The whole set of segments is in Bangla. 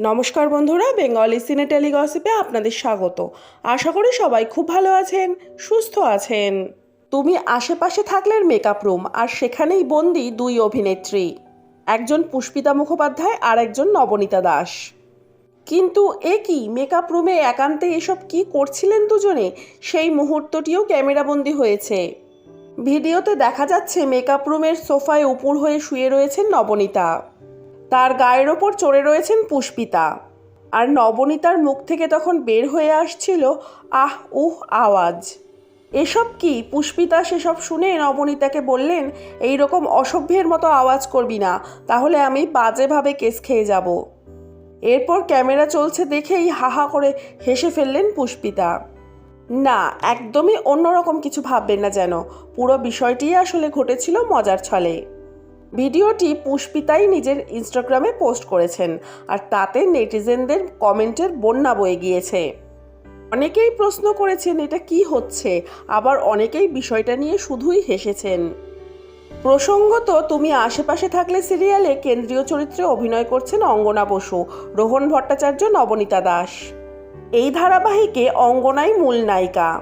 নমস্কার বন্ধুরা, বেঙ্গলি সিনে টেলিগসিপে আপনাদের স্বাগত। আশা করি সবাই খুব ভালো আছেন, সুস্থ আছেন। তুমি আশেপাশে থাকলেন মেকআপ রুম আর সেখানেই বন্দি দুই অভিনেত্রী। একজন পুষ্পিতা মুখোপাধ্যায় আর একজন নবনীতা দাস। কিন্তু এ কি মেকআপ রুমে একান্তে এসব কি করছিলেন দুজনে? সেই মুহূর্তটিও ক্যামেরাবন্দি হয়েছে। ভিডিওতে দেখা যাচ্ছে মেকআপ রুমের সোফায় উপুর হয়ে শুয়ে রয়েছেন নবনীতা। তার গায়ের ওপর চড়ে রয়েছেন পুষ্পিতা। আর নবনীতার মুখ থেকে তখন বের হয়ে আসছিল আহ, উহ, আওয়াজ। এসব কি? পুষ্পিতা সেসব শুনে নবনীতাকে বললেন এই রকম অসভ্যের মতো আওয়াজ করবি না, তাহলে আমি বাজেভাবে কেস খেয়ে যাব এরপর ক্যামেরা চলছে দেখেই হাহা করে হেসে ফেললেন পুষ্পিতা। না, একদমই অন্যরকম কিছু ভাববেন না যেন। পুরো বিষয়টি আসলে ঘটেছিল মজার ছলে। ভিডিওটি পুষ্পিতাই নিজের ইনস্টাগ্রামে পোস্ট করেছেন, আর তাতে নেটিজেনদের কমেন্টের বন্যা বয়ে গিয়েছে। অনেকেই প্রশ্ন করেছেন, এটা কি হচ্ছে? আবার অনেকেই বিষয়টা নিয়ে শুধুই হেসেছেন। প্রসঙ্গত, তুমি আশেপাশে থাকলে সিরিয়ালে কেন্দ্রীয় চরিত্রে অভিনয় করছেন অঙ্গনা বসু, রোহন ভট্টাচার্য, নবনীতা দাস। এই ধারাবাহিকে অঙ্গনাই মূল নায়িকা।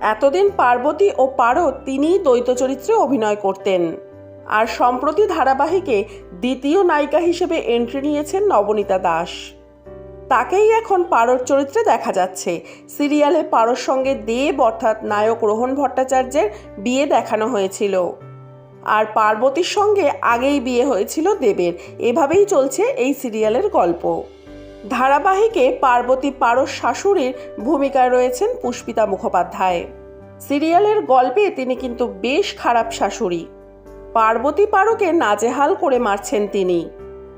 এতদিন পার্বতী ও পারদ তিনিই দ্বৈত চরিত্রে অভিনয় করতেন। আর সম্প্রতি ধারাবাহিকে দ্বিতীয় নায়িকা হিসেবে এন্ট্রি নিয়েছেন নবনীতা দাস। তাকেই এখন পারর চরিত্রে দেখা যাচ্ছে। সিরিয়ালে পারর সঙ্গে দেব অর্থাৎ নায়ক রোহন ভট্টাচার্যের বিয়ে দেখানো হয়েছিল। আর পার্বতীর সঙ্গে আগেই বিয়ে হয়েছিল দেবের। এভাবেই চলছে এই সিরিয়ালের গল্প। ধারাবাহিকে পার্বতী পারস শাশুড়ির ভূমিকায় রয়েছেন পুষ্পিতা মুখোপাধ্যায়। সিরিয়ালের গল্পে তিনি কিন্তু বেশ খারাপ শাশুড়ি। পার্বতী পারকে নাজেহাল করে মারছেন তিনি।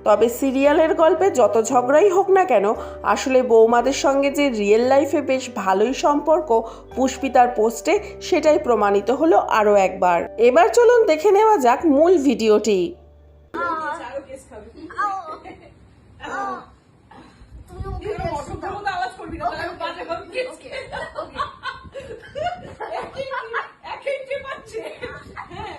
তবে সিরিয়ালের গল্পে যত ঝগড়াই হোক না কেন, আসলে বৌমাদের সঙ্গে যে রিয়েল লাইফে বেশ ভালোই সম্পর্ক, পুষ্পিতার পোস্টে সেটাই প্রমাণিত হলো আরও একবার। এবার চলুন দেখে নেওয়া যাক মূল ভিডিওটি তুমি মুখে এরকম অসভ্যের মতো আওয়াজ করবি না, তাহলে আমি বাজে ভাবে কেচকে। একই- একই চেপাচ্ছে। হ্যাঁ।